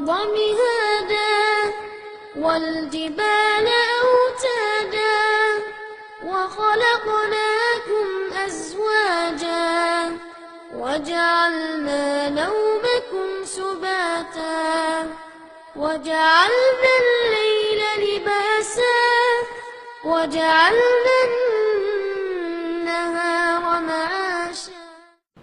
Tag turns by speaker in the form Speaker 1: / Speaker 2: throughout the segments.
Speaker 1: الأرض مهادا والجبال أوتادا وخلقناكم أزواجا وجعلنا نومكم سباتا وجعلنا الليل لباسا وجعلنا النهار معاشا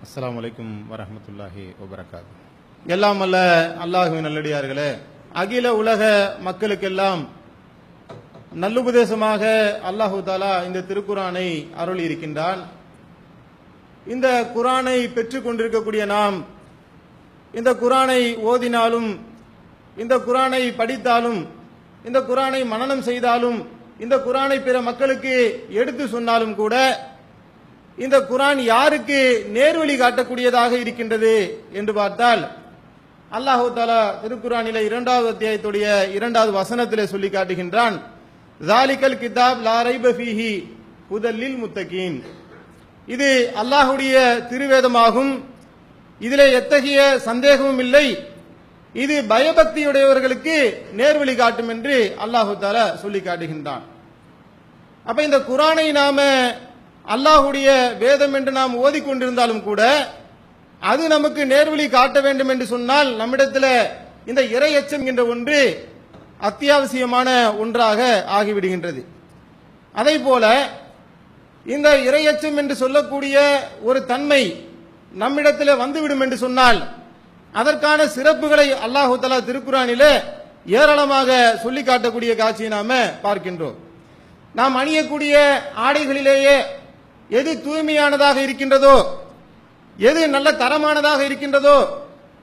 Speaker 2: السلام عليكم ورحمة الله وبركاته. எல்லாம் அல்ல அல்லாஹுவின் நல்லடியார்களே அகில உலக மக்களுக்கெல்லாம் நல்லுபதேசமாக அல்லாஹு தாலா இந்த திருக்குரானை அருளி இருக்கின்றான் இந்த குரானை பெற்றுக் கொண்டிருக்கக்கூடிய நாம் இந்த குரானை ஓதினாலும் இந்த குரானை படித்தாலும் இந்த குரானை மனனம் செய்தாலும் இந்த குரானை பிற மக்களுக்கு எடுத்து சொன்னாலும் கூட இந்த குரான் யாருக்கு நேர்வழி காட்டக்கூடியதாக இருக்கின்றது என்று பார்த்தால் அல்லாஹு தாலா திருக்குறானில இரண்டாவது அத்தியாயத்துடைய இரண்டாவது வசனத்திலே சொல்லி காட்டுகின்றான். ஜாலிகல் கிதாப் லா ரைப முத்தகீன் இது அல்லாஹுடைய திருவேதமாகும். இதிலே எத்தகைய சந்தேகமும் இல்லை. இது பயபக்தியுடையவர்களுக்கு நேர்வழி காட்டும் என்று அல்லாஹு தாலா சொல்லி காட்டுகின்றான். அப்ப இந்த குரானை நாம அல்லாஹுடைய வேதம் என்று நாம் ஓதிக்கொண்டிருந்தாலும் கூட அது நமக்கு நேர்வழி காட்ட வேண்டும் என்று சொன்னால் நம்மிடத்தில் இந்த இறை எச்சம் என்ற ஒன்று அத்தியாவசியமான ஒன்றாக ஆகிவிடுகின்றது. அதை போல இந்த இரையச்சம் என்று சொல்லக்கூடிய ஒரு தன்மை நம்மிடத்தில் வந்துவிடும் என்று சொன்னால் அதற்கான சிறப்புகளை அல்லாஹு தலா திருக்குறானிலே ஏராளமாக சொல்லி காட்டக்கூடிய காட்சியை நாம பார்க்கின்றோம். நாம் அணியக்கூடிய ஆடைகளிலேயே எது தூய்மையானதாக இருக்கின்றதோ எது நல்ல தரமானதாக இருக்கின்றதோ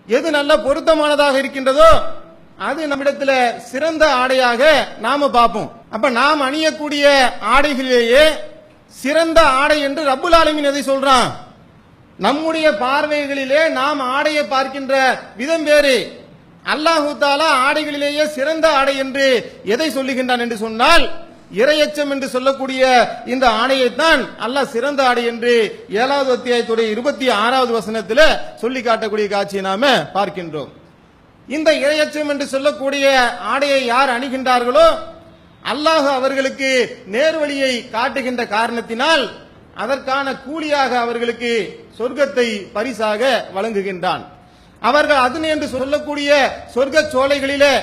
Speaker 2: எது நல்ல பொருத்தமானதாக இருக்கின்றதோ அது நம்மிடத்துல சிறந்த ஆடையாக நாம பார்ப்போம். அப்ப நாம் அணியக்கூடிய ஆடைகளிலேயே சிறந்த ஆடை என்று ரப்புல் ஆலமின் எதை சொல்றான்? நம்முடைய பார்வைகளிலே நாம் ஆடையை பார்க்கின்ற விதம் வேறு. அல்லாஹு தாலா ஆடைகளிலேயே சிறந்த ஆடை என்று எதை சொல்லுகின்றான் என்று சொன்னால் இரையச்சம் என்று சொல்லக்கூடிய இந்த ஆணையை தான் அல்லாஹ் சிறந்த ஆடை என்று ஏழாவது அத்தியாயத்துடைய இருபத்தி ஆறாவது வசனத்தில் சொல்லி காட்டக்கூடிய காட்சியை நாம பார்க்கின்றோம். இந்த இரையச்சம் என்று சொல்லக்கூடிய ஆடையை யார் அணிகின்றார்களோ அல்லாஹ் அவர்களுக்கு நேர்வழியை காட்டுகின்ற காரணத்தினால் அதற்கான கூலியாக அவர்களுக்கு சொர்க்கத்தை பரிசாக வழங்குகின்றான். அவர்கள் அதன் என்று சொல்லக்கூடிய சொர்க்க சோலைகளிலே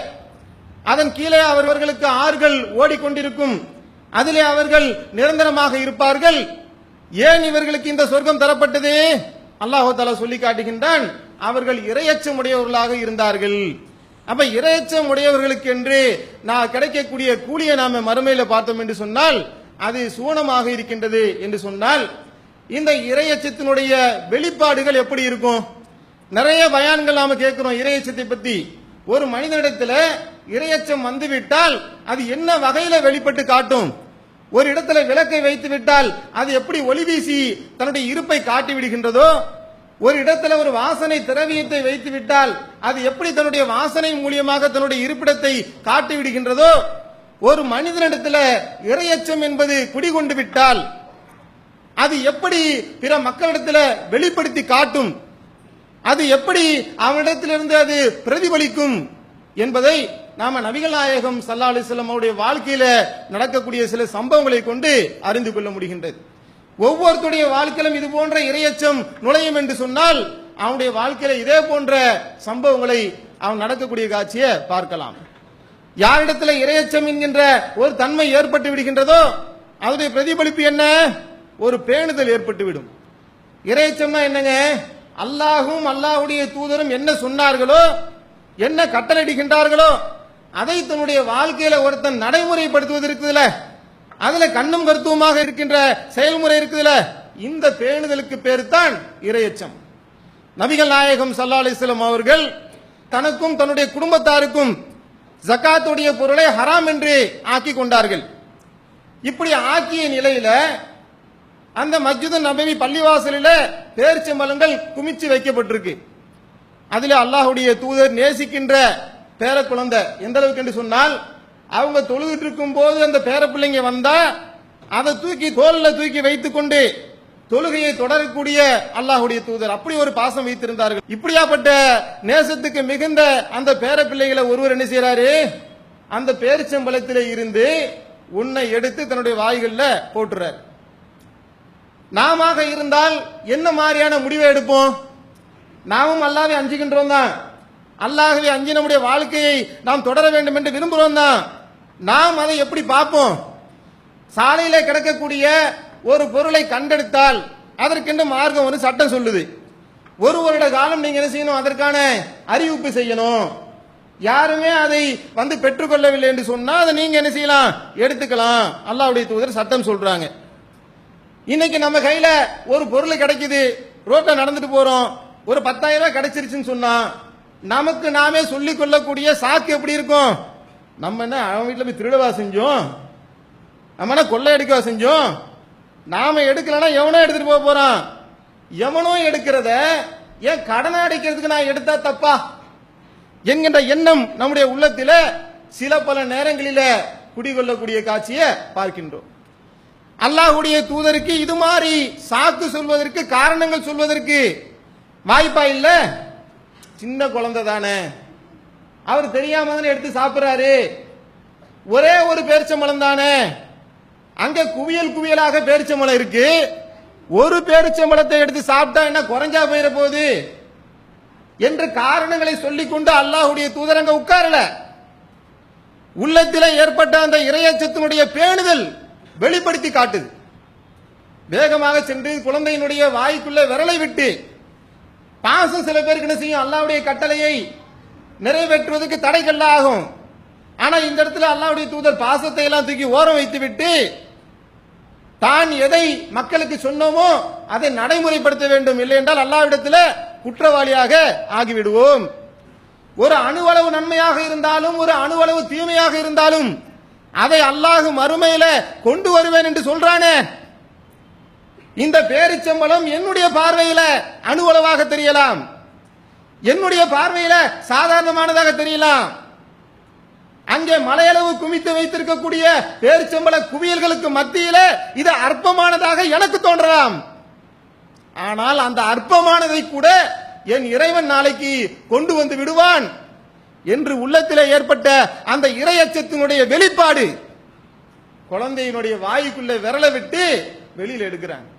Speaker 2: அதன் கீழே அவர்களுக்கு ஆறுகள் ஓடிக்கொண்டிருக்கும். அதிலே அவர்கள் நிரந்தரமாக இருப்பார்கள். ஏன் இவர்களுக்கு இந்த சொர்க்கம் தரப்பட்டது? அல்லாஹு சொல்லி காட்டுகின்றான் அவர்கள் இரையச்சம் உடையவர்களாக இருந்தார்கள். அப்ப இரையச்சம் உடையவர்களுக்கு என்று நான் கிடைக்கக்கூடிய கூலியை நாம மறுமையில பார்த்தோம் என்று சொன்னால் அது சூனமாக இருக்கின்றது என்று சொன்னால் இந்த இரையச்சத்தினுடைய வெளிப்பாடுகள் எப்படி இருக்கும்? நிறைய பயான்கள் நாம கேட்கிறோம் இரையச்சத்தை பத்தி. ஒரு மனிதனிடத்துல இரையச்சம் வந்துவிட்டால் அது என்ன வகையில வெளிப்பட்டு காட்டும்? ஒரு இடத்துல விளக்கை வைத்து விட்டால் அது எப்படி ஒளி வீசி தன்னுடைய இருப்பை காட்டி விடுகின்றதோ? ஒரு இடத்துல ஒரு வாசனை திரவியத்தை வைத்து விட்டால் அது எப்படி தன்னுடைய வாசனை மூலியமாக தன்னுடைய இருப்பிடத்தை காட்டி விடுகின்றதோ? ஒரு மனிதனிடத்துல இரையச்சம் என்பது குடிகொண்டு விட்டால் அது எப்படி பிற மக்களிடத்துல வெளிப்படுத்தி காட்டும்? அது எப்படி அவனிடத்திலிருந்து அது பிரதிபலிக்கும் என்பதை நாம நபிகள் நாயகம் சல்லா அலிஸ்லம் அவருடைய வாழ்க்கையில நடக்கக்கூடிய சில சம்பவங்களை கொண்டு அறிந்து கொள்ள முடிகின்றது. ஒவ்வொருத்தருடைய வாழ்க்கையிலும் இது போன்ற இரையச்சம் நுழையும் என்று சொன்னால் அவனுடைய வாழ்க்கையில இதே போன்ற சம்பவங்களை அவன் நடக்கக்கூடிய காட்சியை பார்க்கலாம். யாரிடத்துல இரையச்சம் என்கின்ற ஒரு தன்மை ஏற்பட்டு விடுகின்றதோ அதனுடைய பிரதிபலிப்பு என்ன? ஒரு பேணுதல் ஏற்பட்டு விடும். இறையச்சம்னா என்னங்க? அல்லாஹும் அல்லாஹுடைய தூதரும் என்ன சொன்னார்களோ என்ன கட்டளையிடுகின்றார்களோ அதை தன்னுடைய வாழ்க்கையில ஒருத்தன் நடைமுறைப்படுத்துவது இருக்குதுல அதுல கண்ணும் கருத்துவமாக இருக்கின்ற செயல்முறை இருக்குதுல? இந்த பேணுதலுக்கு பேர் தான் இரையச்சம். நபிகள் நாயகம் சல்லா அலிஸ்லாம் அவர்கள் தனக்கும் தன்னுடைய குடும்பத்தாருக்கும் ஜக்காத்துடைய பொருளை ஹராம் என்று ஆக்கி கொண்டார்கள். இப்படி ஆக்கிய நிலையில அந்த மஸ்ஜிது நபவி பள்ளிவாசலில் பேரிச்சம்பழங்கள் குமிச்சு வைக்கப்பட்டிருக்கு. அதில் அல்லாஹுடைய தூதர் நேசிக்கின்ற பேர குழந்தை எந்த அளவுக்கு என்று சொன்னால் அவங்க தொழுகிட்டு இருக்கும் போது அந்த பேர பிள்ளைங்க வந்தா அதை தூக்கி தோல்ல தூக்கி வைத்துக்கொண்டு தொழுகையை தொடரக்கூடிய அல்லாஹுடைய தூதர். அப்படி ஒரு பாசம் வைத்திருந்தார்கள். இப்படியாப்பட்ட நேசத்துக்கு மிகுந்த அந்த பேர பிள்ளைகளை ஒருவர் என்ன செய்யறாரு அந்த பேரிச்சம்பழத்திலே இருந்து உன்னை எடுத்து தன்னுடைய வாய்களில் போட்டுறாரு. நாம இருந்தால் என்ன மாதிரியான முடிவை எடுப்போம்? நாமும் அல்லாவே அஞ்சுகின்றோம் தான் அல்லாகவே அஞ்சு நம்முடைய வாழ்க்கையை நாம் தொடர வேண்டும் என்று விரும்புகிறோம் தான் நாம் அதை எப்படி பார்ப்போம்? சாலையில் கிடக்கக்கூடிய ஒரு பொருளை கண்டெடுத்தால் அதற்கென்று மார்க்கம் ஒரு சட்டம் சொல்லுது. ஒரு வருட காலம் நீங்க என்ன செய்யணும்? அதற்கான அறிவிப்பு செய்யணும். யாருமே அதை வந்து பெற்றுக்கொள்ளவில்லை என்று சொன்னால் அதை நீங்க என்ன செய்யலாம்? எடுத்துக்கலாம். அல்லாவுடைய தூதர் சட்டம் சொல்றாங்க. இன்னைக்கு நம்ம கையில ஒரு பொருள் கிடைக்குது. ரோட்டில் நடந்துட்டு போறோம். ஒரு பத்தாயிரம் ரூபாய் கிடைச்சிருச்சுன்னு சொன்னா நமக்கு நாமே சொல்லிக் கொள்ளக்கூடிய சாக்கு எப்படி இருக்கும்? நம்ம என்ன அவன் வீட்டில் போய் திருடவா செஞ்சோம்? நம்ம என்ன கொள்ளை எடுக்கவா செஞ்சோம்? நாம எடுக்கலன்னா எவனோ எடுத்துட்டு போக போறான். எவனோ எடுக்கிறத ஏன் கடனை அடைக்கிறதுக்கு நான் எடுத்தா தப்பா? என்கின்ற எண்ணம் நம்முடைய உள்ளத்தில சில பல நேரங்களில குடிகொள்ளக்கூடிய காட்சியை பார்க்கின்றோம். அல்லாஹ்வுடைய தூதருக்கு இது மாதிரி சாக்கு சொல்வதற்கு காரணங்கள் சொல்வதற்கு வாய்ப்பா இல்லை? சின்ன குழந்தை தானே? அவர் தெரியாம தானே எடுத்து சாப்பிடுறாரு? ஒரே ஒரு பேரிச்சம்பழம் தானே? அங்க குவியல் குவியலாக பேரிச்சம்பழம் இருக்கு. ஒரு பேரிச்சம்பழத்தை எடுத்து சாப்பிட்டா என்ன குறைஞ்சா போயிட போகுது? என்று காரணங்களை சொல்லிக் கொண்டு அல்லாஹுடைய தூதரங்க உட்காரல. உள்ளத்தில் ஏற்பட்ட அந்த இரையச்சத்தினுடைய பேணுதல் வெளிப்படுத்தி காட்டுது. வேகமாக சென்று குழந்தையினுடைய வாய்க்குள்ள விரலை விட்டு பாசம் சில பேருக்கு என்ன செய்யும்? அல்லாவுடைய கட்டளையை நிறைவேற்றுவதற்கு தடைகள் ஆகும் ஆனா இந்த இடத்துல அல்லாவுடைய தூதர் பாசத்தை எல்லாம் தூக்கி ஓரம் வைத்து விட்டு தான் எதை மக்களுக்கு சொன்னோமோ அதை நடைமுறைப்படுத்த வேண்டும். இல்லை என்றால் அல்லாவிடத்தில் குற்றவாளியாக ஆகிவிடுவோம். ஒரு அணுவளவு நன்மையாக இருந்தாலும் ஒரு அணுவளவு தீமையாக இருந்தாலும் அதை அல்லாஹ் மறுமையில கொண்டு வருவேன் என்று சொல்றானே. இந்த பேரிச்சம்பளம் என்னுடைய பார்வையில அணுவளவாக தெரியலாம். என்னுடைய பார்வையில சாதாரணமானதாக தெரியலாம். அங்கே மலையளவு குமித்து வைத்திருக்கக்கூடிய பேரிச்சம்பள குவியல்களுக்கு மத்தியில இது அற்பமானதாக எனக்கு தோன்றலாம். ஆனால் அந்த அற்பமானதை கூட என் இறைவன் நாளைக்கு கொண்டு வந்து விடுவான் என்று உள்ளத்திலே ஏற்பட்ட அந்த இரையச்சத்தினுடைய வெளிப்பாடு குழந்தையினுடைய வாய்க்குள்ள விரல விட்டு வெளியில் எடுக்கிறாங்க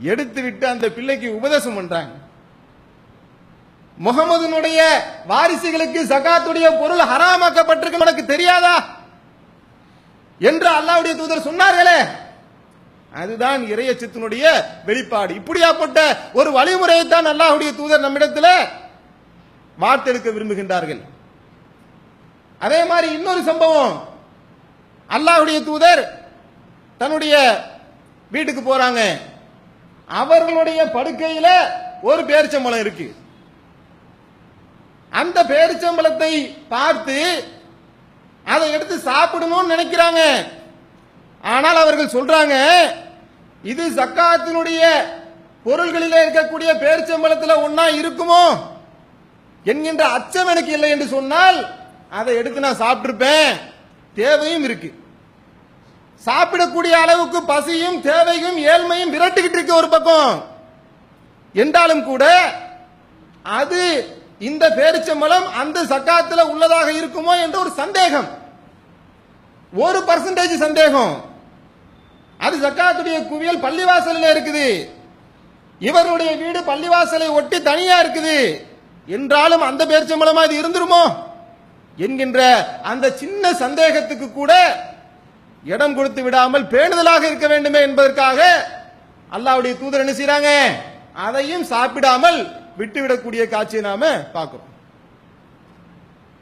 Speaker 2: எடுத்து விட்டு அந்த பிள்ளைக்கு உபதேசம் பண்றாங்க. முகமதுனுடைய வாரிசுகளுக்கு சகாத்துடைய பொருள் ஹராமாக்கப்பட்டிருக்கு உனக்கு தெரியாதா? என்று அல்லாவுடைய தூதர் சொன்னார்களே அதுதான் இறையச்சத்தினுடைய வெளிப்பாடு. இப்படியாப்பட்ட ஒரு வழிமுறையை தான் அல்லாஹுடைய தூதர் நம்மிடத்தில் வார்த்தெடுக்க விரும்புகின்றார்கள். அதே மாதிரி இன்னொரு சம்பவம். அல்லாஹுடைய தூதர் தன்னுடைய வீட்டுக்கு போறாங்க. அவர்களுடைய படுக்கையில ஒரு பேரிச்சம்பளம் இருக்கு. அந்த பேரிச்சம்பளத்தை பார்த்து அதை எடுத்து சாப்பிடணும்னு நினைக்கிறாங்க. ஆனால் அவர்கள் சொல்றாங்க இது சக்காத்தினுடைய பொருள்களில் இருக்கக்கூடிய பேரிச்சம்பளத்தில் ஒன்னா இருக்குமோ? என்கின்ற அச்சம் எனக்கு இல்லை என்று சொன்னால் அதை எடுத்து நான் சாப்பிட்டிருப்பேன். தேவையும் இருக்கு. சாப்பிடக்கூடிய அளவுக்கு பசியும் தேவையும் ஏழ்மையும் விரட்டுக்கிட்டு இருக்கு ஒரு பக்கம். என்றாலும் கூட அது இந்த பேரிச்சம்பளம் அந்த சக்காத்துல உள்ளதாக இருக்குமோ என்ற ஒரு சந்தேகம். ஒரு பர்சன்டேஜ் சந்தேகம். அது சக்காத்துடைய குவியல் பள்ளிவாசலில் இருக்குது. இவருடைய வீடு பள்ளிவாசலை ஒட்டி தனியா இருக்குது. என்றாலும் அந்த பேரிச்சம்பளமா இது இருந்துருமோ? என்கின்ற அந்த சின்ன சந்தேகத்துக்கு கூட இடம் கொடுத்து விடாமல் பேணுதலாக இருக்க வேண்டுமே என்பதற்காக அல்லாவுடைய தூதர் என்ன செய்யறாங்க அதையும் சாப்பிடாமல் விட்டுவிடக்கூடிய காட்சியை நாம பார்க்கிறோம்.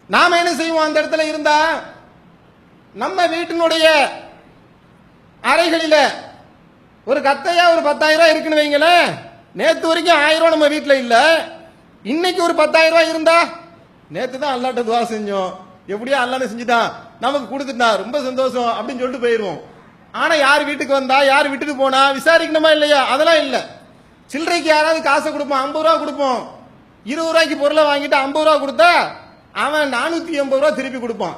Speaker 2: நாம என்ன செய்வோம்? அந்த இடத்துல இருந்தா நம்ம வீட்டினுடைய அறைகளில ஒரு கத்தையா ஒரு பத்தாயிரம் ரூபாய் இருக்குன்னு வைங்களேன் நேத்து வரைக்கும் ஆயிரம் ரூபாய் நம்ம வீட்டில் இல்லை. இன்னைக்கு ஒரு பத்தாயிரம் ரூபாய் இருந்தா நேத்து தான் அல்லாட்ட துவா செஞ்சோம். எப்படியோ அல்லான்னு செஞ்சுட்டான். நமக்கு கொடுத்துட்டான். ரொம்ப சந்தோஷம் அப்படின்னு சொல்லிட்டு போயிடுவோம் ஆனா யார் வீட்டுக்கு வந்தா யார் விட்டுட்டு போனா விசாரிக்கணுமா இல்லையா? அதெல்லாம் இல்லை. சில்லறைக்கு யாராவது காசை கொடுப்போம் ஐம்பது ரூபா கொடுப்போம். இருபது ரூபாய்க்கு பொருளை வாங்கிட்டு ஐம்பது ரூபா கொடுத்தா அவன் நானூத்தி எண்பது ரூபா திருப்பி கொடுப்பான்.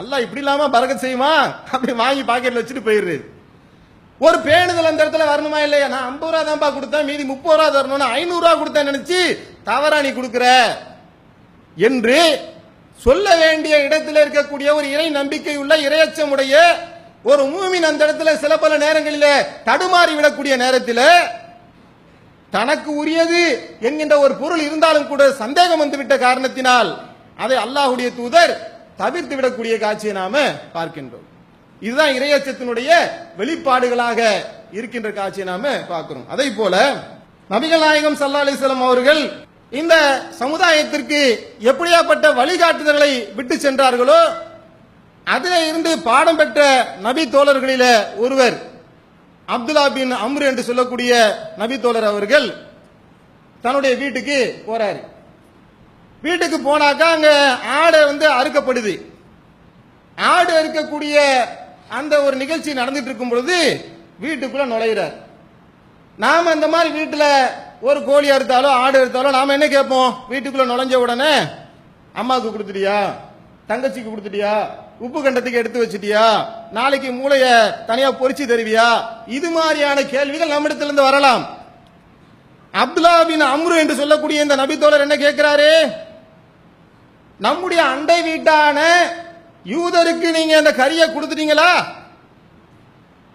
Speaker 2: அல்ல இப்படி இல்லாம பறக்க செய்யுமா? அப்படி வாங்கி பாக்கெட்ல வச்சுட்டு போயிடு ஒரு பேணுதல் அந்த இடத்துல வரணுமா இல்லையா? நான் ஐம்பது ரூபா தான்ப்பா கொடுத்தேன் மீதி முப்பது ரூபா தரணும்னு ஐநூறு ரூபா கொடுத்தேன் நினைச்சு தவறா நீ கொடுக்குற? என்று சொல்ல வேண்டிய இடத்துல இருக்கக்கூடிய ஒரு இறை நம்பிக்கை உள்ள இரையச்சமுடைய ஒரு மூமின் அந்த இடத்துல சில பல நேரங்களில் தடுமாறி விடக்கூடிய நேரத்தில் தனக்கு உரியது என்கின்ற ஒரு பொருள் இருந்தாலும் கூட சந்தேகம் வந்துவிட்ட காரணத்தினால் அதை அல்லாஹுடைய தூதர் தவிர்த்து விடக்கூடிய காட்சியை நாம பார்க்கின்றோம். இதுதான் இரையச்சத்தினுடைய வெளிப்பாடுகளாக இருக்கின்ற காட்சியை நாம பார்க்கிறோம். அதே போல நபிகள் நாயகம் சல்லா அலிஸ்லாம் அவர்கள் இந்த சமுதாயத்திற்கு எப்படியாப்பட்ட வழிகாட்டுதல்களை விட்டு சென்றார்களோ அதில் இருந்து பாடம் பெற்ற நபி தோழர்களில ஒருவர் அப்துல்லா பின் அம்ரு என்று சொல்லக்கூடிய நபி தோழர் அவர்கள் தன்னுடைய வீட்டுக்கு போறாரு. வீட்டுக்கு போனாக்கா அங்க ஆடை வந்து அறுக்கப்படுது. ஆடு அறுக்கக்கூடிய அந்த ஒரு நிகழ்ச்சி நடந்துட்டு இருக்கும் பொழுது வீட்டுக்குள்ள நுழையிறார். நாம இந்த மாதிரி வீட்டில் ஒரு கோழி அறுத்தாலோ ஆடு அறுத்தாலோ நாம என்ன கேட்போம்? வீட்டுக்குள்ள நுழைஞ்ச உடனே அம்மாவுக்கு கொடுத்துட்டியா? தங்கச்சிக்கு கொடுத்துட்டியா? உப்பு கண்டத்துக்கு எடுத்து வச்சிட்டியா? நாளைக்கு மூளைய தனியா பொறிச்சு தருவியா? இது மாதிரியான கேள்விகள் நம்மிடத்திலிருந்து வரலாம். அப்துல்லா பின் அம்ரு என்று சொல்லக்கூடிய இந்த நபித்தோழர் என்ன கேட்கிறாரு? நம்முடைய அண்டை வீட்டான யூதருக்கு நீங்க அந்த கரியை கொடுத்துட்டீங்களா?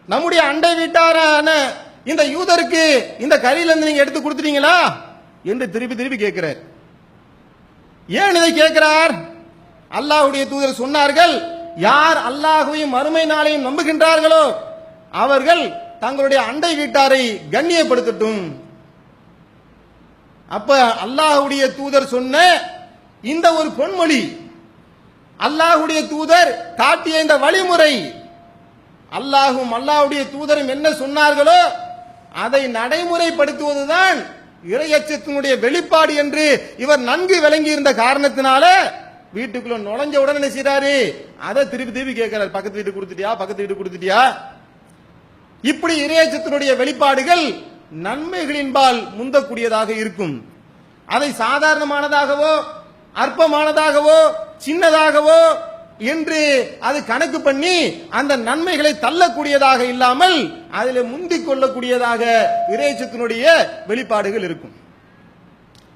Speaker 2: நம்முடைய அண்டை வீட்டாரான இந்த யூதருக்கு இந்த கரியில இருந்து நீங்க எடுத்து கொடுத்துட்டீங்களா? என்று திருப்பி திருப்பி கேட்கிறார். ஏன் இதை கேட்கிறார்? அல்லாஹுடைய தூதர் சொன்னார்கள் யார் அல்லாஹுவையும் மறுமை நாளையும் நம்புகின்றார்களோ அவர்கள் தங்களுடைய அண்டை வீட்டாரை கண்ணியப்படுத்தட்டும். அப்ப அல்லாஹுடைய தூதர் சொன்ன இந்த ஒரு பொன்மொழி அல்லாஹுடைய தூதர் காட்டிய இந்த வழிமுறை அல்லாஹும் அல்லாஹுடைய தூதரும் என்ன சொன்னார்களோ அதை நடைமுறைப்படுத்துவதுதான் இறையச்சத்தினுடைய வெளிப்பாடு என்று இவர் நன்கு விளங்கி இருந்த காரணத்தினால வீட்டுக்குள்ள நுழைஞ்ச உடனே என்ன அதை திருப்பி திருப்பி கேட்கிறார். பக்கத்து வீட்டு கொடுத்துட்டியா? பக்கத்து வீட்டு கொடுத்துட்டியா? இப்படி இறையச்சத்தினுடைய வெளிப்பாடுகள் நன்மைகளின்பால் முந்தக்கூடியதாக இருக்கும். அதை சாதாரணமானதாகவோ அற்பமானதாகவோ சின்னதாகவோ என்று அது கணக்கு பண்ணி அந்த நன்மைகளை தள்ளக்கூடியதாக இல்லாமல் அதில் முந்திக் கொள்ளக்கூடியதாக இறையச்சத்தினுடைய வெளிப்பாடுகள் இருக்கும்.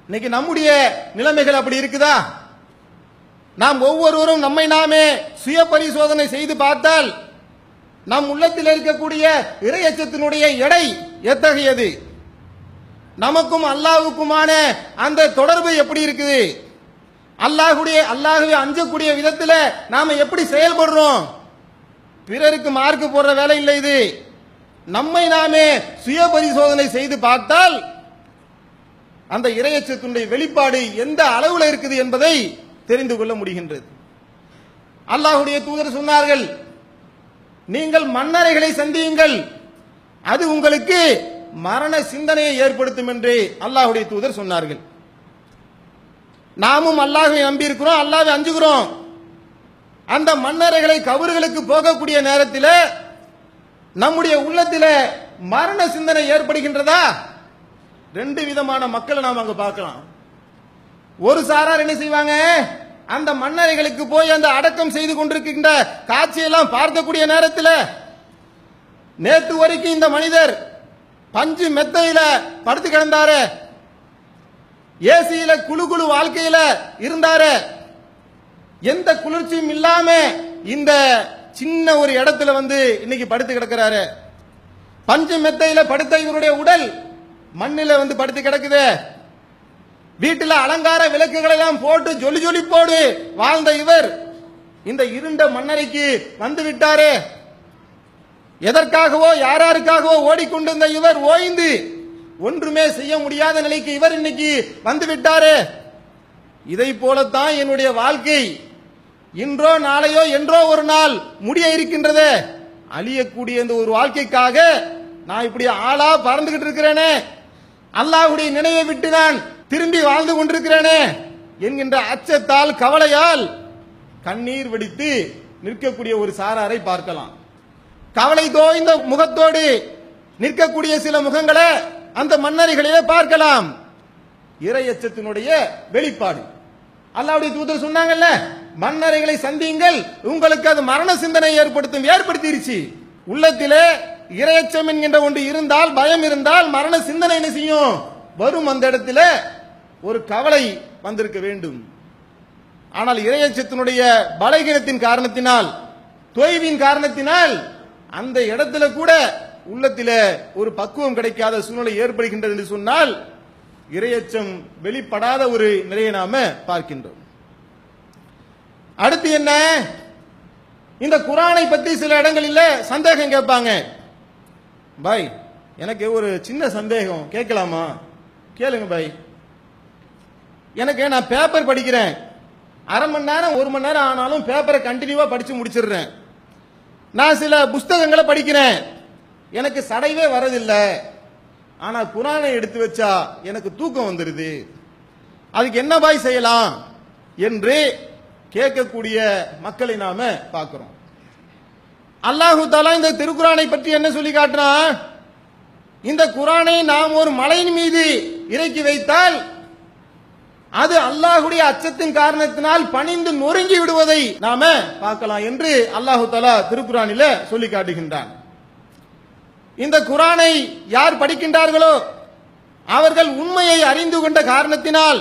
Speaker 2: இன்னைக்கு நம்முடைய நிலைமைகள் அப்படி இருக்குதா? நாம் ஒவ்வொருவரும் நம்மை நாமே சுய பரிசோதனை செய்து பார்த்தால் நம் உள்ளத்தில் இருக்கக்கூடிய இறையச்சத்தினுடைய எடை எத்தகையது? நமக்கும் அல்லாவுக்குமான அந்த தொடர்பு எப்படி இருக்குது? அல்லாஹுடைய அல்லாஹுவை அஞ்சக்கூடிய விதத்தில் நாம் எப்படி செயல்படுறோம்? பிறருக்கு மார்க்கு போடுற வேலை இல்லை இது. நம்மை நாமே சுய பரிசோதனை செய்து பார்த்தால் அந்த இறையச்சத்தினுடைய வெளிப்பாடு எந்த அளவில் இருக்குது என்பதை தெரிந்து கொள்ள முடிகின்றது. அல்லாஹுடைய தூதர் சொன்னார்கள் நீங்கள் மன்னரைகளை சந்தியுங்கள். அது உங்களுக்கு மரண சிந்தனையை ஏற்படுத்தும் என்று அல்லாஹுடைய தூதர் சொன்னார்கள். நாமும் அல்லாஹை நம்பி இருக்கிறோம் அஞ்சுகிறோம். அந்த மன்னர்களை கபறுகளுக்கு போகக்கூடிய நேரத்தில் நம்முடைய உள்ளத்தில் மரண சிந்தனை ஏற்படுகின்றதா? ரெண்டு விதமான மக்களை நாம் அங்க பார்க்கலாம். ஒரு சாரார் என்ன செய்வாங்க? அந்த மன்னரைகளுக்கு போய் அந்த அடக்கம் செய்து கொண்டிருக்கின்ற காட்சியெல்லாம் பார்க்கக்கூடிய நேரத்தில் நேற்று வரைக்கும் இந்த மனிதர் பஞ்சு மெத்தையில படுத்து கிடந்தாரு ஏசியில குழு குழு வாழ்க்கையில இருந்தாரு. எந்த குளிர்ச்சியும் இல்லாம இந்த சின்ன ஒரு இடத்துல வந்து இன்னைக்கு படுத்து கிடக்கிறாரு. பஞ்சு மெத்தையில படுத்த இவருடைய உடல் மண்ணில வந்து படுத்து கிடக்குது. வீட்டுல அலங்கார விளக்குகளை எல்லாம் போட்டு ஜொலி ஜொலி போடு வாழ்ந்த இவர் இந்த இருண்ட மண்ணறைக்கு வந்து விட்டாரே. எதற்காகவோ யாராருக்காகவோ ஓடிக்கொண்டிருந்த இவர் ஓய்ந்து ஒன்றுமே செய்ய முடியாத நிலைக்கு இவர் இன்னைக்கு வந்து விட்டாரே இதை போலத்தான் என்னுடைய வாழ்க்கை. இன்றோ நாளையோ என்றோ ஒரு நாள் முடிய இருக்கின்றதே. அழியக்கூடிய இந்த ஒரு வாழ்க்கைக்காக நான் இப்படி ஆளா பறந்துகிட்டு இருக்கிறேனே. அல்லாஹுடைய நினைவை விட்டு நான் திரும்பி வாழ்ந்து கொண்டிருக்கிறேனே என்கின்ற அச்சத்தால் கவலையால் கண்ணீர் வெடித்து நிற்கக்கூடிய ஒரு சாராரை பார்க்கலாம். கவலை தோய்ந்த முகத்தோடு நிற்கக்கூடிய சில முகங்களை அந்த மன்னர்களிலே பார்க்கலாம். இறையச்சத்தினுடைய வெளிப்பாடு. அல்லாவுடைய தூதர் சொன்னாங்கல்ல மன்னரைகளை சந்தியுங்கள் உங்களுக்கு அது மரண சிந்தனை ஏற்படுத்தும் ஏற்படுத்திருச்சு. உள்ளத்திலே இரையச்சம் என்கின்ற ஒன்று இருந்தால் பயம் இருந்தால் மரண சிந்தனை என்ன செய்யும்? வரும் அந்த இடத்துல ஒரு கவலை வந்திருக்க வேண்டும். ஆனால் இரையச்சத்தினுடைய பலகீனத்தின் காரணத்தினால் தொய்வின் காரணத்தினால் அந்த இடத்துல கூட உள்ளத்தில ஒரு பக்குவம் கிடைக்காத சூழ்நிலை ஏற்படுகின்றது என்று சொன்னால் இரையச்சம் வெளிப்படாத ஒரு நிலையை நாம பார்க்கின்றோம். அடுத்து என்ன? இந்த குரானை பத்தி சில இடங்களில் சந்தேகம் கேட்பாங்க. பாய் எனக்கு ஒரு சின்ன சந்தேகம் கேட்கலாமா? கேளுங்க பாய். எனக்கு நான் பேப்பர் படிக்கிறேன். அரை மணி நேரம் ஒரு மணி நேரம் ஆனாலும் பேப்பரை கண்டினியூவா படிச்சு முடிச்சிடுறேன். நான் சில புஸ்தகங்களை படிக்கிறேன். எனக்கு சடைவே வரதில்லை. ஆனால் குரானை எடுத்து வச்சா எனக்கு தூக்கம் வந்துடுது அதுக்கு என்ன பாய் செய்யலாம் என்று கேட்கக்கூடிய மக்களை நாம பார்க்கிறோம். அல்லாஹு தாலா இந்த திருக்குறானை பற்றி என்ன சொல்லி காட்டுறான் இந்த குரானை நாம் ஒரு மலையின் மீது இறக்கி வைத்தால் அது அல்லாஹுடைய அச்சத்தின் காரணத்தினால் பணிந்து நொறுங்கி விடுவதை நாம பார்க்கலாம் என்று அல்லாஹு தாலா திருக்குறானில சொல்லி காட்டுகின்றான். இந்த குரானை யார் படிக்கின்றார்களோ அவர்கள் உண்மையை அறிந்து கொண்ட காரணத்தினால்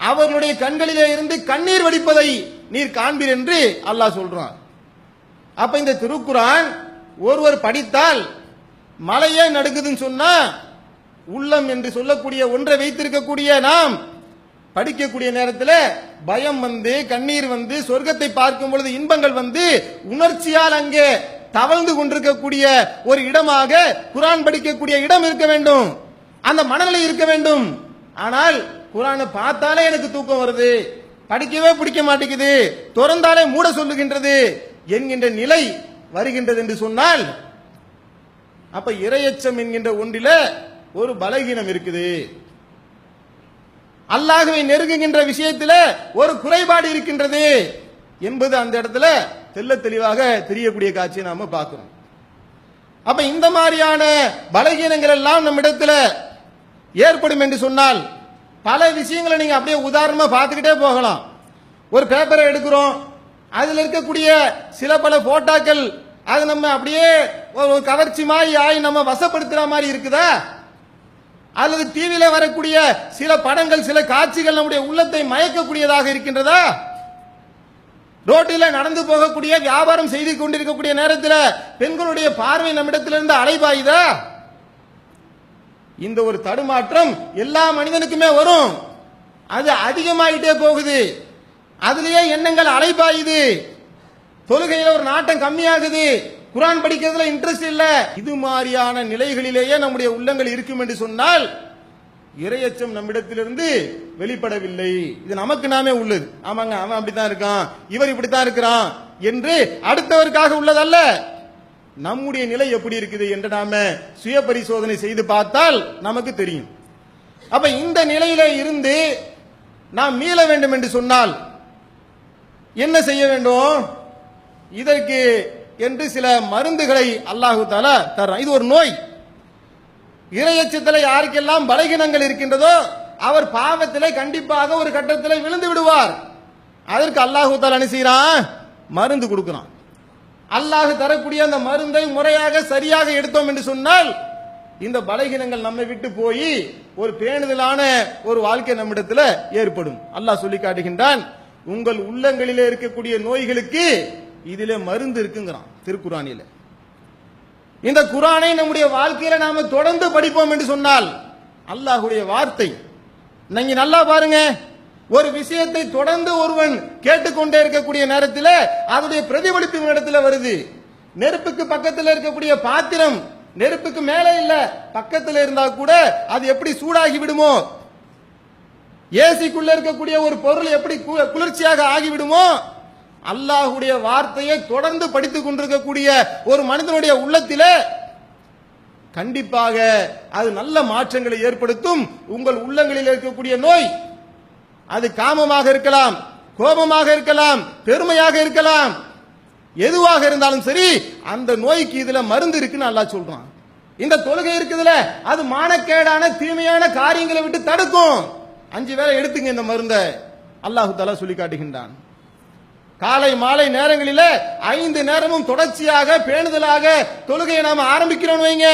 Speaker 2: அவர்களுடைய கண்களிலே இருந்து கண்ணீர் வடிப்பதை நீர் காண்பீர் என்று அல்லாஹ் சொல்றான். அப்ப இந்த திருக்குரான் ஒருவர் படித்தால் மலையே நடுக்குதுன்னு சொன்னா உள்ளம் என்று சொல்லக்கூடிய ஒன்றை வைத்திருக்கக்கூடிய நாம் படிக்கக்கூடிய நேரத்தில் பயம் வந்து கண்ணீர் வந்து சொர்க்கத்தை பார்க்கும் பொழுது இன்பங்கள் வந்து உணர்ச்சியால் அங்கே தவழ்ந்து கொண்டிருக்கக்கூடிய ஒரு இடமாக குரான் படிக்கக்கூடிய இடம் இருக்க வேண்டும். அந்த மனநிலை இருக்க வேண்டும். ஆனால் குரானை பார்த்தாலே எனக்கு தூக்கம் வருது. படிக்கவே பிடிக்க மாட்டேங்குது. திறந்தாலே மூட சொல்லுகின்றது என்கின்ற நிலை வருகின்றது என்று சொன்னால் அப்ப இரையச்சம் என்கின்ற ஒன்றில ஒரு பலகீனம் இருக்குது. அல்லாகவே நெருங்குகின்ற விஷயத்தில் ஒரு குறைபாடு இருக்கின்றது என்பது அந்த இடத்துல தெல்ல தெளிவாக தெரியக்கூடிய காட்சியை நாம பார்க்கிறோம். அப்ப இந்த மாதிரியான பலகீனங்கள் எல்லாம் நம்ம இடத்துல ஏற்படும் என்று சொன்னால் பல விஷயங்களை நீங்க அப்படியே உதாரணமா பார்த்துக்கிட்டே போகலாம். ஒரு பேப்பரை எடுக்கிறோம். அதில் இருக்கக்கூடிய சில பல போட்டோக்கள் அது நம்ம அப்படியே ஒரு கவர்ச்சி மாதிரி ஆகி நம்ம வசப்படுத்துற மாதிரி இருக்குதா? அல்லது டிவியில வரக்கூடிய சில படங்கள் சில காட்சிகள் நம்முடைய உள்ளத்தை மயக்கக்கூடியதாக இருக்கின்றதா? ரோட்டில் நடந்து போகக்கூடிய வியாபாரம் செய்து கொண்டிருக்கக்கூடிய நேரத்தில் பெண்களுடைய பார்வை நம்மிடத்திலிருந்து அலைபாயுதா? இந்த ஒரு தடுமாற்றம் எல்லா மனிதனுக்குமே வரும். அது அதிகமாயிட்டே போகுது. அதுலேயே எண்ணங்கள் அலைபாயுது. தொழுகையில் ஒரு நாட்டம் கம்மியாகுது. குரான் படிக்கிறதுல இன்ட்ரெஸ்ட் இல்லை. இது மாதிரியான நிலைகளிலேயே நம்முடைய உள்ளங்கள் இருக்கும் என்று சொன்னால் இரையச்சம் நம்மிடத்திலிருந்து வெளிப்படவில்லை. இது நமக்கு நாமே உள்ளது. ஆமாங்க அவன் அப்படித்தான் இருக்கான். இவர் இப்படித்தான் இருக்கிறான் என்று அடுத்தவருக்காக உள்ளதல்ல. நம்முடைய நிலை எப்படி இருக்குது என்று நாம சுய பரிசோதனை செய்து பார்த்தால் நமக்கு தெரியும். அப்ப இந்த நிலையில இருந்து நாம் மீள வேண்டும் என்று சொன்னால் என்ன செய்ய வேண்டும்? இதற்கு என்று சில மருந்துகளை அல்லாஹு தாலா தர்றான். இது ஒரு நோய். இரையச்சத்தில் யாருக்கெல்லாம் பலகீனங்கள் இருக்கின்றதோ அவர் பாவத்திலே கண்டிப்பாக ஒரு கட்டத்தில் விழுந்து விடுவார். அதற்கு அல்லாஹு தாலா செய்கிறான் மருந்து கொடுக்கிறான். அல்லாஹ் தரக்கூடிய அந்த மருந்தை முறையாக சரியாக எடுத்தோம் என்று சொன்னால் இந்த பலகீனங்கள் நம்மை விட்டு போய் ஒரு பேணுதலான ஒரு வாழ்க்கை நம்மிடத்தில் ஏற்படும். அல்லாஹ் சொல்லி காட்டுகின்றான் உங்கள் உள்ளங்களிலே இருக்கக்கூடிய நோய்களுக்கு இதிலே மருந்து இருக்குங்கிறான் திருக்குறானில. இந்த குரானை நம்முடைய வாழ்க்கையில நாம தொடர்ந்து படிப்போம் என்று சொன்னால் அல்லாஹுடைய வார்த்தை. நீங்க நல்லா பாருங்க. ஒரு விஷயத்தை தொடர்ந்து ஒருவன் கேட்டுக்கொண்டே இருக்கக்கூடிய நேரத்தில் அதனுடைய பிரதிபலிப்பு இடத்துல வருது. நெருப்புக்கு பக்கத்தில் இருக்கக்கூடிய பாத்திரம் நெருப்புக்கு மேலே இல்ல பக்கத்தில் இருந்தா கூட அது எப்படி சூடாகி விடுமோ? ஏசிக்குள்ள இருக்கக்கூடிய ஒரு பொருள் எப்படி குளிர்ச்சியாக ஆகிவிடுமோ அல்லாஹுடைய வார்த்தையை தொடர்ந்து படித்துக் கொண்டிருக்கக்கூடிய ஒரு மனிதனுடைய உள்ளத்தில கண்டிப்பாக அது நல்ல மாற்றங்களை ஏற்படுத்தும். உங்கள் உள்ளங்களில் இருக்கக்கூடிய நோய் அது காமமாக இருக்கலாம் கோபமாக இருக்கலாம் பெருமையாக இருக்கலாம் எதுவாக இருந்தாலும் சரி அந்த நோய்க்கு இதுல மருந்து இருக்குன்னு நல்லா சொல்றான். இந்த தொழுகை இருக்குதுல அது மானக்கேடான தீமையான காரியங்களை விட்டு தடுக்கும். அஞ்சு வேளை எடுத்துங்க இந்த மருந்தை. அல்லாஹு தஆலா சொல்லி காட்டுகின்றான். காலை மாலை நேரங்களில் ஐந்து நேரமும் தொடர்ச்சியாக பேணுதலாக தொழுகையை நாம் ஆரம்பிக்கிறோம் வைங்க.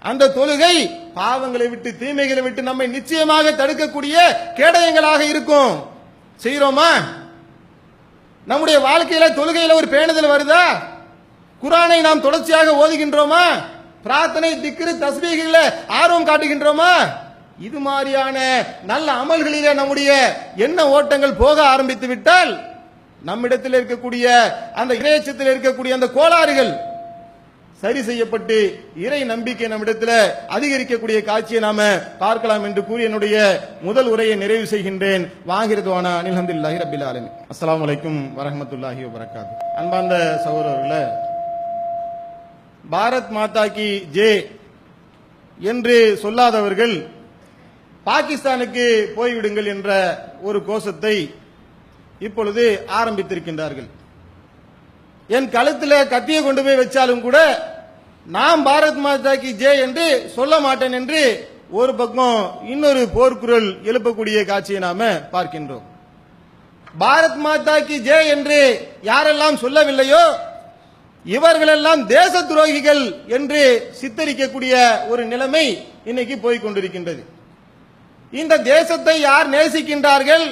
Speaker 2: அந்த தொழுகை பாவங்களை விட்டு தீமைகளை விட்டு நம்மை நிச்சயமாக தடுக்கக்கூடிய கேடயங்களாக இருக்கும். செய்கிறோமா நம்முடைய வாழ்க்கையில தொழுகையில ஒரு பேணுதல் வருதா? குரானை நாம் தொடர்ச்சியாக ஓதுகின்றோமா? பிரார்த்தனை திக்ரு தஸ்பீகில ஆர்வம் காட்டுகின்றோமா? இது மாதிரியான நல்ல அமல்களிலே நம்முடைய எண்ண ஓட்டங்கள் போக ஆரம்பித்து விட்டால் நம்மிடத்தில் இருக்கக்கூடிய அந்த இறையச்சத்தில் இருக்கக்கூடிய அந்த கோளாறுகள் சரி செய்யப்பட்டு இறை நம்பிக்கை நம்மிடத்தில் அதிகரிக்கக்கூடிய காட்சியை நாம பார்க்கலாம் என்று கூறி என்னுடைய முதல் உரையை நிறைவு செய்கின்றேன். வாங்கிருதுவானா அனில்ஹம்துல்லாஹி ரபில் ஆலமீன். அஸ்லாம் வலைக்கும் வரமத்துல்லாஹி வபரகாத்து அன்பார்ந்த சகோதரர்களே பாரத் மாதா கி ஜே என்று சொல்லாதவர்கள் பாகிஸ்தானுக்கு போய்விடுங்கள் என்ற ஒரு கோஷத்தை இப்பொழுது ஆரம்பித்திருக்கின்றார்கள். என் கழுத்தில் கத்தியை கொண்டு போய் வச்சாலும் கூட நான் பாரத் மாதா கி என்று சொல்ல மாட்டேன் என்று ஒரு பக்கம் இன்னொரு போர்க்குரல் எழுப்பக்கூடிய காட்சியை நாம பார்க்கின்றோம். பாரத் மாதா கி என்று யாரெல்லாம் சொல்லவில்லையோ இவர்களெல்லாம் தேச துரோகிகள் என்று சித்தரிக்கக்கூடிய ஒரு நிலைமை இன்னைக்கு போய்கொண்டிருக்கின்றது இந்த தேசத்தை யார் நேசிக்கின்றார்கள்?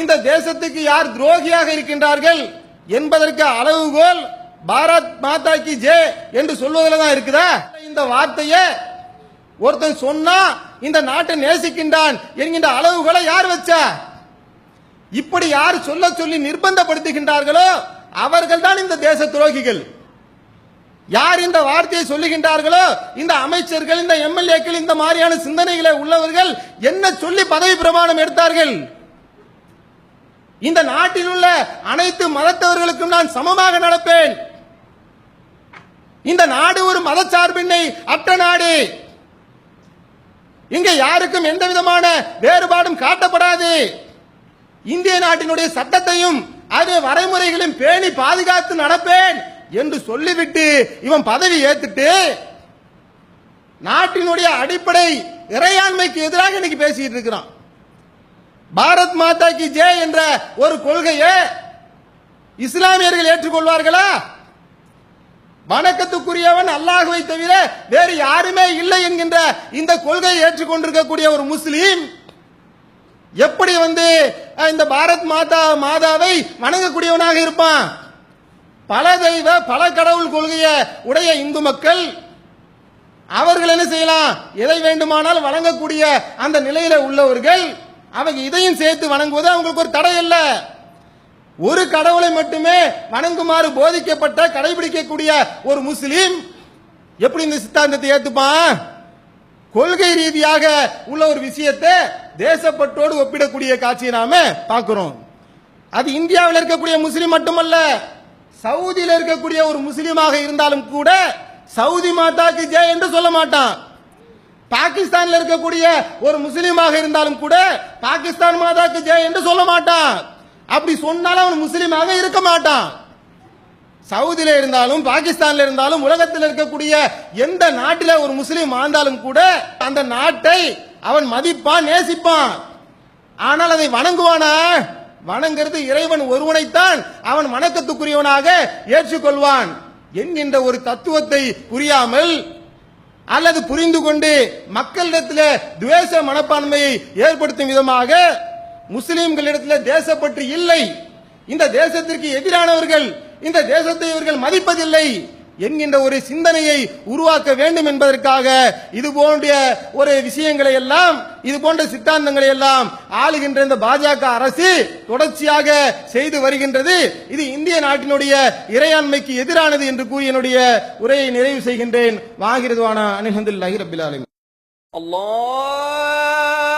Speaker 2: இந்த தேசத்துக்கு யார் துரோகியாக இருக்கின்றார்கள் என்பதற்கு அளவுகோல் பாரத் மாதா கி ஜே என்று சொல்வதில் தான் இருக்குதா? இந்த வார்த்தையை ஒருத்தன் சொன்னா இந்த நாட்டை நேசிக்கின்றான் என்கின்ற அளவுகோலை யார் வச்சா? இப்படி யார் சொல்ல சொல்லி நிர்பந்தப்படுத்துகின்றார்களோ அவர்கள் தான் இந்த தேச துரோகிகள். யார் இந்த வார்த்தையை சொல்லுகின்றார்களோ இந்த அமைச்சர்கள் இந்த எம்எல்ஏக்கள் இந்த மாதிரியான சிந்தனைகளை உள்ளவர்கள் என்ன சொல்லி பதவி பிரமாணம் எடுத்தார்கள்? இந்த நாட்டில் உள்ள அனைத்து மதத்தவர்களுக்கும் நான் சமமாக நடப்பேன். இந்த நாடு ஒரு மதச்சார்பின்மை அற்ற நாடு. இங்க யாருக்கும் எந்த விதமான வேறுபாடும் காட்டப்படாது. இந்திய நாட்டினுடைய சட்டத்தையும் அதே வரைமுறைகளையும் பேணி பாதுகாத்து நடப்பேன் என்று சொல்லிவிட்டு இவன் பதவி ஏத்துட்டு நாட்டினுடைய அடிப்படை இறையாண்மைக்கு எதிராக இன்னைக்கு பேசிட்டு இருக்கிறான். பாரத் மாதா கி ஜெய் என்ற ஒரு கொள்கையை இஸ்லாமியர்கள் ஏற்றுக்கொள்வார்களா? வணக்கத்துக்குரியவன் அல்லாஹுவை தவிர வேறு யாருமே இல்லை என்கின்ற இந்த கொள்கையை ஏற்றுக்கொண்டிருக்கக்கூடிய ஒரு முஸ்லீம் எப்படி வந்து இந்த பாரத் மாதா மாதாவை வணங்கக்கூடியவனாக இருப்பான்? பல தெய்வ பல கடவுள் கொள்கைய உடைய இந்து மக்கள் அவர்கள் என்ன செய்யலாம்? எதை வேண்டுமானால் வணங்கக்கூடிய அந்த நிலையில உள்ளவர்கள் அவங்க இதையும் சேர்த்து வணங்குவது அவங்களுக்கு ஒரு தடை இல்லை. ஒரு கடவுளை மட்டுமே வணங்குமாறு போதிக்கப்பட்ட கடைபிடிக்கக்கூடிய ஒரு முஸ்லீம் எப்படி இந்த சித்தாந்தத்தை ஏத்துப்பான்? கொள்கை ரீதியாக உள்ள ஒரு விஷயத்தை தேசப்பட்டோடு ஒப்பிடக்கூடிய காட்சியை நாம பார்க்கிறோம். அது இந்தியாவில் இருக்கக்கூடிய முஸ்லீம் மட்டுமல்ல சவுதியில் இருக்கக்கூடிய ஒரு முஸ்லீமாக இருந்தாலும் கூட சவுதி மாதாக்கு ஜெய் என்று சொல்ல மாட்டான். பாகிஸ்தான்ல இருக்கக்கூடிய ஒரு முஸ்லீமாக இருந்தாலும் கூட பாகிஸ்தான் மாதாக்கு ஜெய் என்று சொல்ல மாட்டான். அப்படி சொன்னாலும் அவன் முஸ்லீமாக இருக்க மாட்டான். சவுதியில இருந்தாலும் பாகிஸ்தான்ல இருந்தாலும் உலகத்தில் இருக்கக்கூடிய எந்த நாட்டில ஒரு முஸ்லீம் வாழ்ந்தாலும் கூட அந்த நாட்டை அவன் மதிப்பான் நேசிப்பான். ஆனால் அதை வணங்குவானா? வணங்கிறது இறைவன் ஒருவனைத்தான் அவன் வணக்கத்துக்குரியவனாக ஏற்றுக்கொள்வான் என்கின்ற ஒரு தத்துவத்தை புரியாமல் அல்லது புரிந்து கொண்டு மக்களிடத்தில் துவேச மனப்பான்மையை ஏற்படுத்தும் விதமாக முஸ்லிம்களிடத்தில் தேசப்பற்று இல்லை. இந்த தேசத்திற்கு எதிரானவர்கள் இந்த தேசத்தை இவர்கள் மதிப்பதில்லை. என்கின்ற ஒரு சிந்தனையை உருவாக்க வேண்டும் என்பதற்காக இது போன்ற ஒரு விஷயங்களை எல்லாம் இது போன்ற சித்தாந்தங்களை எல்லாம் ஆளுகின்ற இந்த பாஜக அரசு தொடர்ச்சியாக செய்து வருகின்றது. இது இந்திய நாட்டினுடைய இறையாண்மைக்கு எதிரானது என்று கூறி என்னுடைய உரையை நிறைவு செய்கின்றேன். வாகிறதுவான அனிஹந்தில் ரபிலாலும்
Speaker 3: அல்லாஹ்!